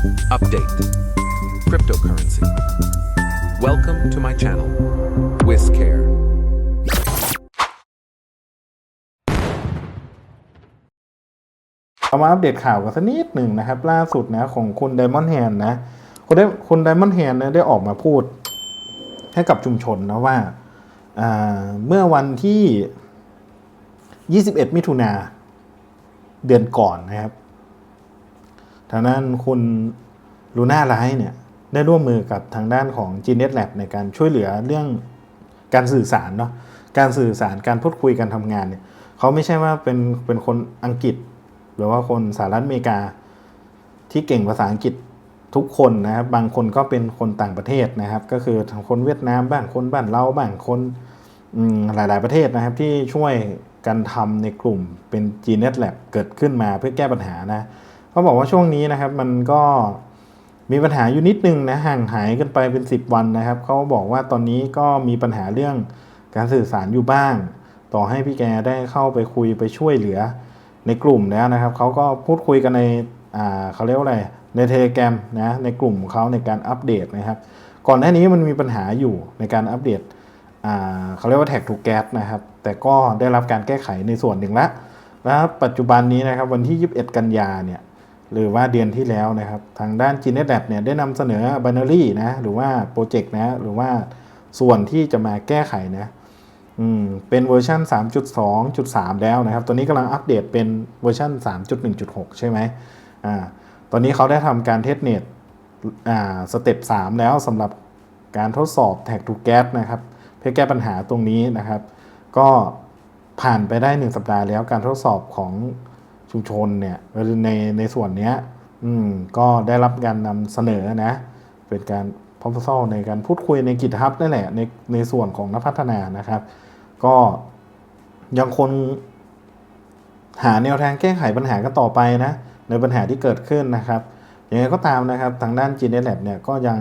Update Cryptocurrency. Welcome to my channel, WizCare. เอามาอัปเดตข่าวกันสักนิดหนึ่งนะครับ ล่าสุดนะของคุณไดมอนด์แฮนนะคุณได้คุณไดมอนด์แฮนนะได้ออกมาพูดให้กับชุมชนนะว่าอ่าเมื่อวันที่ 21 มิถุนาเดือนก่อนนะครับ ทางด้านคุณลูน่าไลท์เนี่ยได้ร่วมมือกับทางด้านของ g n e t Lab ในการช่วยเหลือเรื่องการสื่อสารเนาะการสื่อสารการพูดคุยการทำงานเนี่ยเขาไม่ใช่ว่าเป็นเป็นคนอังกฤษ หรือว่าคนสหรัฐอเมริกา ที่เก่งภาษาอังกฤษทุกคนนะครับบางคนก็เป็นคนต่างประเทศนะครับ ก็คือทางคนเวียดนามบ้างคนบ้านเราบ้างคนอืมหลาย ๆ ประเทศนะครับที่ช่วยกันทำในกลุ่มเป็น g n e t Lab เกิดขึ้นมาเพื่อแก้ปัญหานะ เขาบอกว่าช่วงนี้นะครับมันก็มีปัญหาอยู่นิดนึงนะห่างหายกันไปเป็น 10 วันนะครับเขาบอกว่าตอนนี้ก็มีปัญหาเรื่องการสื่อสารอยู่บ้าง ต่อให้พี่แกได้เข้าไปคุยไปช่วยเหลือในกลุ่มแล้วนะครับเขาก็พูดคุยกันในอ่าเขาเรียกว่าอะไรในเทเลแกรมนะในกลุ่มของเขาในการอัปเดตนะครับ ก่อนหน้านี้มันมีปัญหาอยู่ในการอัปเดตอ่าเขาเรียกว่าแท็กทูแก๊สนะครับ แต่ก็ได้รับการแก้ไขในส่วนหนึ่งละแล้วปัจจุบันนี้นะครับวันที่ 21 กันยาเนี่ย หรือว่าเดือนที่แล้วนะครับ ทางด้าน g n e t Lab เนี่ยได้นำเสนอ binary นะหรือว่าโปรเจกต์นะหรือว่าส่วนที่จะมาแก้ไขนะอืมเป็นเวอร์ชัน3.2.3 แล้วนะครับ ตัวนี้กำลังอัปเดตเป็นเวอร์ชัน3.1.6 ใช่ไหมอ่าตอนนี้เขาได้ทำการเทสเน็ตอ่าสเต็ป3แล้วสำหรับการทดสอบ Tag to Gas นะครับ เพื่อแก้ปัญหาตรงนี้นะครับ ก็ผ่านไปได้ 1 สัปดาห์แล้วการทดสอบของ ชุมชนเนี่ยในในส่วนเนี้ยอืมก็ได้รับการนำเสนอนะ เป็นการ proposal ในการพูดคุยในกิจทับนั่นแหละในในส่วนของนักพัฒนานะครับ ก็ยังคงหาแนวทางแก้ไขปัญหากันต่อไปนะ ในปัญหาที่เกิดขึ้นนะครับยังไงก็ตามนะครับทางด้าน g n e t Lab เนี่ยก็ยัง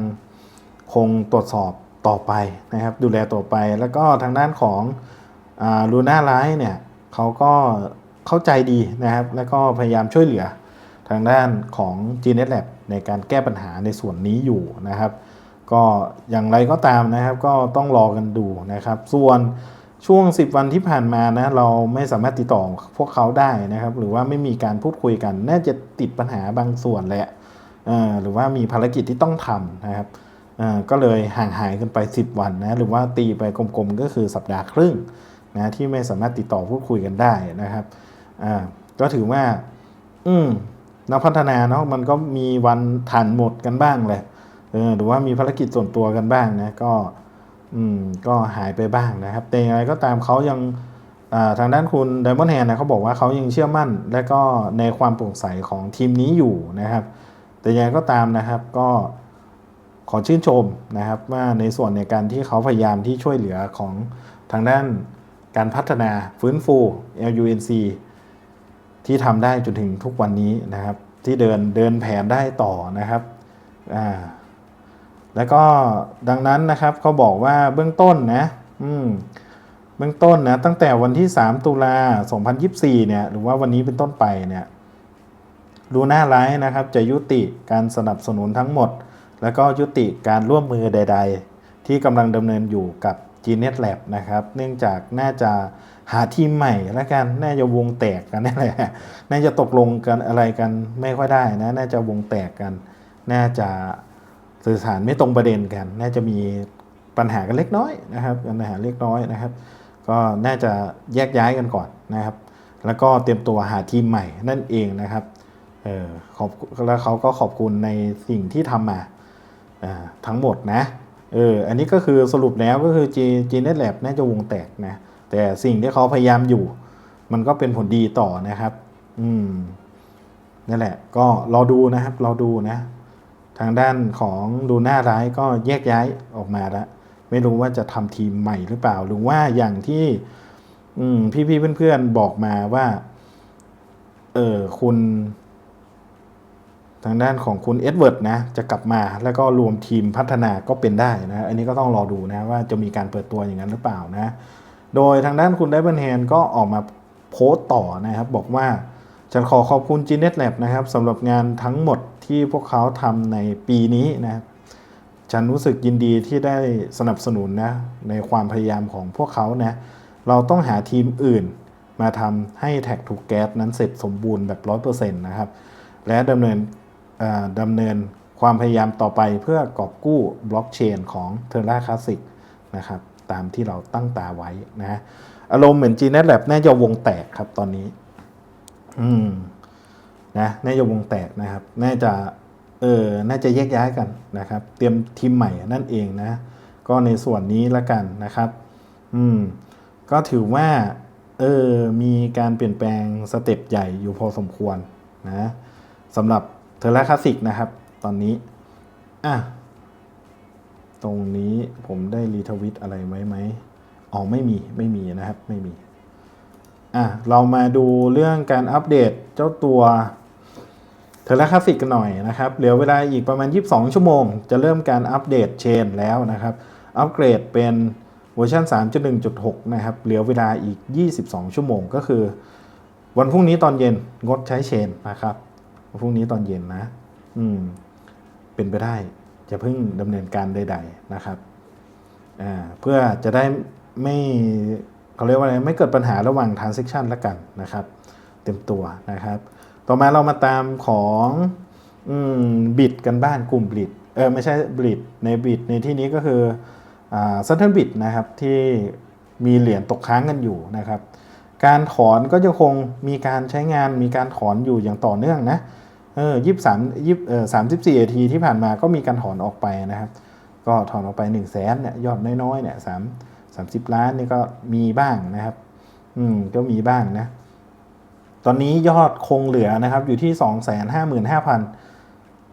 คงตรวจสอบต่อไปนะครับ ดูแลต่อไปแล้วก็ทางด้านของลูน่าไลท์เนี่ยเขาก็ เข้าใจดีนะครับ แล้วก็พยายามช่วยเหลือทางด้านของ g n e t Lab ในการแก้ปัญหาในส่วนนี้อยู่นะครับ ก็อย่างไรก็ตามนะครับ ก็ต้องรอกันดูนะครับ ส่วนช่วง 10 วันที่ผ่านมานะเราไม่สามารถติดต่อพวกเขาได้นะครับ หรือว่าไม่มีการพูดคุยกัน น่าจะติดปัญหาบางส่วนแหละหรือว่ามีภารกิจที่ต้องทำนะครับก็เลยห่างหายกันไป 10 วันนะหรือว่าตีไปกลมๆก็คือสัปดาห์ครึ่งนะที่ไม่สามารถติดต่อพูดคุยกันได้นะครับ อ่าก็ถือว่า อืมนักพัฒนาเนาะมันก็มีวันทันหมดกันบ้างแหละเออหรือว่ามีภารกิจส่วนตัวกันบ้างนะก็ อืมก็หายไปบ้างนะครับ แต่อย่างไรก็ตามเขายังทางด้านคุณไดมอนด์แฮนนะเขาบอกว่าเขายังเชื่อมั่น และก็ในความโปร่งใสของทีมนี้อยู่นะครับ แต่ยังไงก็ตามนะครับก็ขอชื่นชมนะครับว่าในส่วนในการที่เขาพยายามที่ช่วยเหลือของทางด้านการพัฒนาฟื้นฟู LUNC ที่ทำได้จนถึงทุกวันนี้นะครับ ที่เดินเดินแผนได้ต่อนะครับอ่าแล้วก็ดังนั้นนะครับเขาบอกว่าเบื้องต้นนะอืมเบื้องต้นนะตั้งแต่วันที่ 3 ตุลา 2024 เนี่ยหรือว่าวันนี้เป็นต้นไปเนี่ยลูน่าไลท์นะครับจะยุติการสนับสนุนทั้งหมด แล้วก็ยุติการร่วมมือใด ๆ ที่กำลังดำเนินอยู่กับ g n e t Lab นะครับ เนื่องจากน่าจะหาทีมใหม่แล้วกัน น่าจะวงแตกกันนั่นแหละ น่าจะตกลงกันอะไรกันไม่ค่อยได้นะ น่าจะวงแตกกัน น่าจะสื่อสารไม่ตรงประเด็นกัน น่าจะมีปัญหากันเล็กน้อยนะครับ ปัญหาเล็กน้อยนะครับ ก็น่าจะแยกย้ายกันก่อนนะครับ แล้วก็เตรียมตัวหาทีมใหม่นั่นเองนะครับ เออขอบแล้วเขาก็ขอบคุณในสิ่งที่ทำมาอ่าทั้งหมดนะ เอออันนี้ก็คือสรุปแล้วก็คือ G G Net Lab น่าจะวงแตกนะ แต่สิ่งที่เขาพยายามอยู่ มันก็เป็นผลดีต่อนะครับ อืมนั่นแหละ ก็รอดูนะครับรอดูนะ ทางด้านของดูหน้าร้ายก็แยกย้ายออกมาแล้วไม่รู้ว่าจะทำทีมใหม่หรือเปล่า หรือว่าอย่างที่ อืม พี่ๆเพื่อนๆบอกมาว่า เออคุณ ทางด้านของคุณเอ็ดเวิร์ดนะจะกลับมาแล้วก็รวมทีมพัฒนาก็เป็นได้นะอันนี้ก็ต้องรอดูนะว่าจะมีการเปิดตัวอย่างนั้นหรือเปล่านะโดยทางด้านคุณไดเบิลแฮนก็ออกมาโพสต์ต่อนะครับ บอกว่าฉันขอขอบคุณ g n e t Lab นะครับสำหรับงานทั้งหมดที่พวกเขาทำในปีนี้นะครับฉันรู้สึกยินดีที่ได้สนับสนุนนะในความพยายามของพวกเขานะเราต้องหาทีมอื่นมาทำให้แท็กถูกแก๊สนั้นเสร็จสมบูรณ์แบบ 100%นะครับและดำเนิน ดำเนินความพยายามต่อไปเพื่อกอบกู้บล็อกเชนของ t e r r a Classic นะครับตามที่เราตั้งตาไว้นะอารมณ์เหมือน GNet Lab น่าจะวงแตกครับตอนนี้ อืมนะน่าจะวงแตกนะครับ น่าจะเออน่าจะแยกย้ายกันนะครับ เตรียมทีมใหม่นั่นเองนะ ก็ในส่วนนี้ละกันนะครับ อืม ก็ถือว่า เออ มีการเปลี่ยนแปลงสเต็ปใหญ่อยู่พอสมควรนะสำหรับ เทอร์ a คลาสสิกนะครับ ตอนนี้ อะ ตรงนี้ผมได้รีทวิตอะไรไว้ไหมอ๋อไม่มีไม่มีนะครับ ไม่มี อะ เรามาดูเรื่องการอัปเดตเจ้าตัวเทอร์ a คลาสสิกกันหน่อยนะครับเหลือเวลาอีกประมาณ 22 ชั่วโมง จะเริ่มการอัปเดตเชนแล้วนะครับ อัปเกรดเป็นเวอร์ชัน3.1.6 นะครับ เหลือเวลาอีก 22 ชั่วโมงก็คือ วันพรุ่งนี้ตอนเย็นงดใช้เชนนะครับ พรุ่งนี้ตอนเย็นนะ อืม เป็นไปได้จะเพิ่งดำเนินการใด ๆนะครับอ่าเพื่อจะได้ไม่เขาเรียกว่าอะไรไม่เกิดปัญหาระหว่าง transaction ละกันนะครับ เต็มตัวนะครับ ต่อมาเรามาตามของบิดกันบ้านกลุ่มบิดเออไม่ใช่บิดในบิดในที่นี้ก็คืออ่า s u t t e r n bit นะครับที่มีเหรียญตกค้างกันอยู่นะครับ การถอนก็จะคงมีการใช้งานมีการถอนอยู่อย่างต่อเนื่องนะเออยี่สามยี่เออสามสิบสี่นาทีที่ผ่านมาก็มีการถอนออกไปนะครับ ก็ถอนออกไป1นึ่งแสนเนี่ยยอดน้อยๆเนี่ยสามสามสิบล้านนี่ก็มีบ้างนะครับ อืมก็มีบ้างนะ ตอนนี้ยอดคงเหลือนะครับ อยู่ที่2 5 5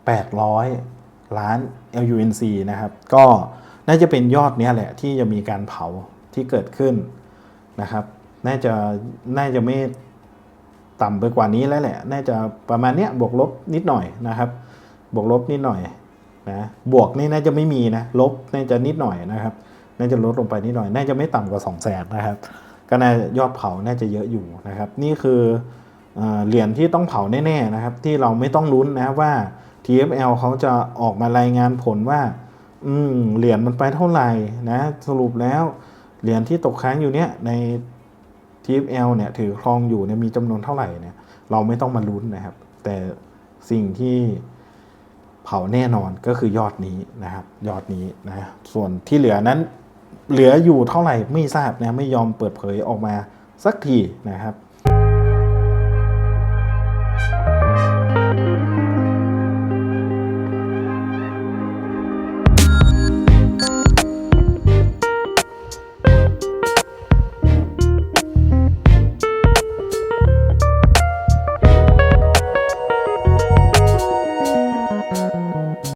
8 0 0ล้าน LUNC นะครับ ก็น่าจะเป็นยอดนี้แหละที่จะมีการเผาที่เกิดขึ้นนะครับ น่าจะน่าจะไม่ต่ำไปกว่านี้แล้วแหละ น่าจะประมาณเนี้ยบวกลบนิดหน่อยนะครับ บวกลบนิดหน่อยนะบวกนี่น่าจะไม่มีนะลบน่าจะนิดหน่อยนะครับ น่าจะลดลงไปนิดหน่อย น่าจะไม่ต่ำกว่า2 0 0แสนนะครับ ก็น่ายอดเผาน่าจะเยอะอยู่นะครับ นี่คือเอ่อเหรียญที่ต้องเผาแน่ๆนะครับ ที่เราไม่ต้องลุ้นนะครับว่า TFL เขาจะออกมารายงานผลว่า อืมเหรียญมันไปเท่าไหร่นะ สรุปแล้วเหรียญที่ตกค้างอยู่เนี้ยใน TFL เนี่ยถือครองอยู่เนี่ยมีจำนวนเท่าไหร่เนี่ยเราไม่ต้องมาลุ้นนะครับ แต่สิ่งที่เผาแน่นอนก็คือยอดนี้นะครับ ยอดนี้นะส่วนที่เหลือนั้นเหลืออยู่เท่าไหร่ไม่ทราบนะไม่ยอมเปิดเผยออกมาสักทีนะครับ